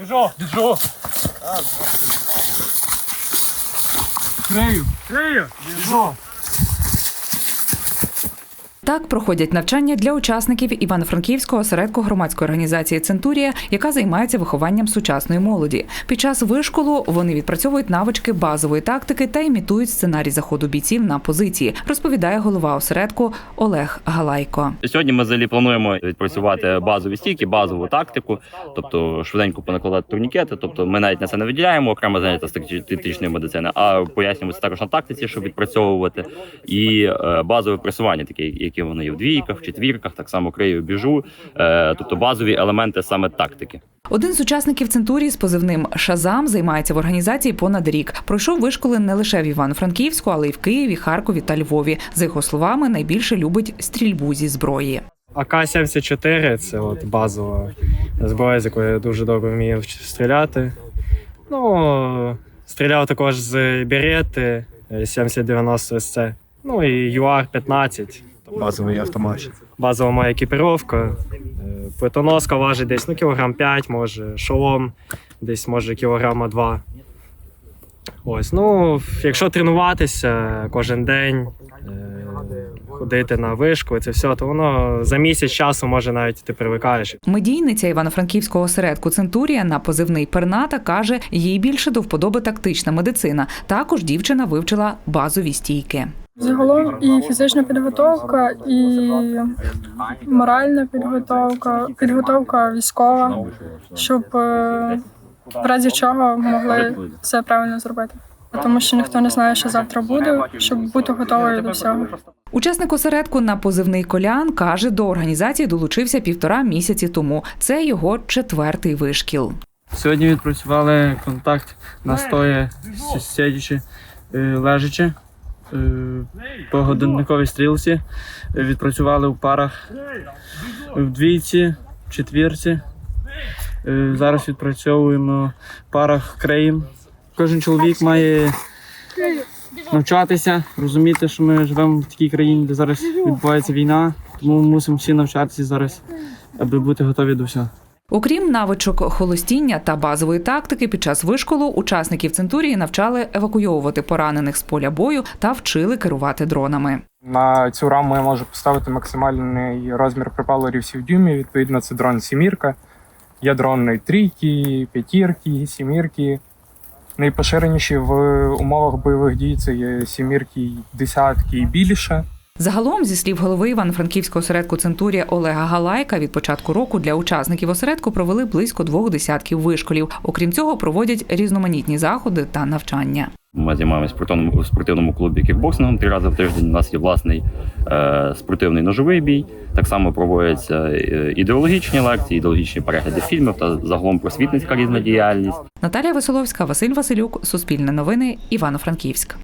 Біжу, біжу. Крию, крию, біжу. Так проходять навчання для учасників Івано-Франківського осередку громадської організації Центурія, яка займається вихованням сучасної молоді. Під час вишколу вони відпрацьовують навички базової тактики та імітують сценарій заходу бійців на позиції, розповідає голова осередку Олег Галайко. Сьогодні ми взагалі плануємо відпрацювати базові стійки, базову тактику, тобто швиденько понакладати турнікети. Тобто ми навіть на це не виділяємо окремо заняття з медицини, а пояснюємо це також на тактиці, щоб відпрацьовувати. І е, базове пресування, таке, які вони є в двійках, в четвірках, так само крию біжу, е, тобто базові елементи саме тактики. Один з учасників Центурії з позивним Шазам займається в організації понад рік. Пройшов вишколи не лише в Івано-Франківську, але й в Києві, Харкові та Львові. За його словами, найбільше любить стрільбу зі зброї. АК-74 це от базова зброя, з якою я дуже добре вмію стріляти. Ну, стріляв також з Берети 7090 СЦ. Ну і ЮАР-15. Базовий автомат. Базова моя екіпіровка. Е, Плитоноска важить десь ну, кілограм 5, може, шолом десь може кілограма 2. Ось, ну, якщо тренуватися кожен день, е, ходити на вишку, це все, то воно за місяць часу може навіть ти привикаєш. Медійниця Івано-Франківського осередку Центурія на позивний Перната каже, їй більше до вподоби тактична медицина. Також дівчина вивчила базові стійки. Загалом і фізична підготовка, і моральна підготовка, підготовка військова, щоб е, в разі чого могли все правильно зробити. Тому що ніхто не знає, що завтра буде, щоб бути готовою до всього. Учасник осередку на позивний колян каже, до організації долучився півтора місяці тому. Це його четвертий вишкіл. Сьогодні відпрацювали контакт на стої сидячи, е, лежачи по годинниковій стрілці. Е, Відпрацювали в парах в двійці, в четвірці. Е, Зараз відпрацьовуємо в парах країн. Кожен чоловік має навчатися, розуміти, що ми живемо в такій країні, де зараз відбувається війна, тому мусимо всі навчатися зараз, аби бути готові до всього. Окрім навичок холостіння та базової тактики, під час вишколу учасників Центурії навчали евакуйовувати поранених з поля бою та вчили керувати дронами. На цю раму я можу поставити максимальний розмір пропалерів в дюймі. Відповідно, це дрон сімірка. Є дрони трійки, п'ятірки, сімірки. Найпоширеніші в умовах бойових дій це є сімірки, десятки і більше. Загалом, зі слів голови Івано-Франківського осередку Центурія Олега Галайка, від початку року для учасників осередку провели близько двох десятків вишколів. Окрім цього, проводять різноманітні заходи та навчання. Ми займаємося спортивному, спортивному клубі кікбоксингом три рази в тиждень. У нас є власний е, спортивний ножовий бій. Так само проводяться е, ідеологічні лекції, ідеологічні перегляди фільмів та загалом просвітницька різна діяльність. Наталія Веселовська, Василь Василюк, Суспільне новини, Івано-Франківськ.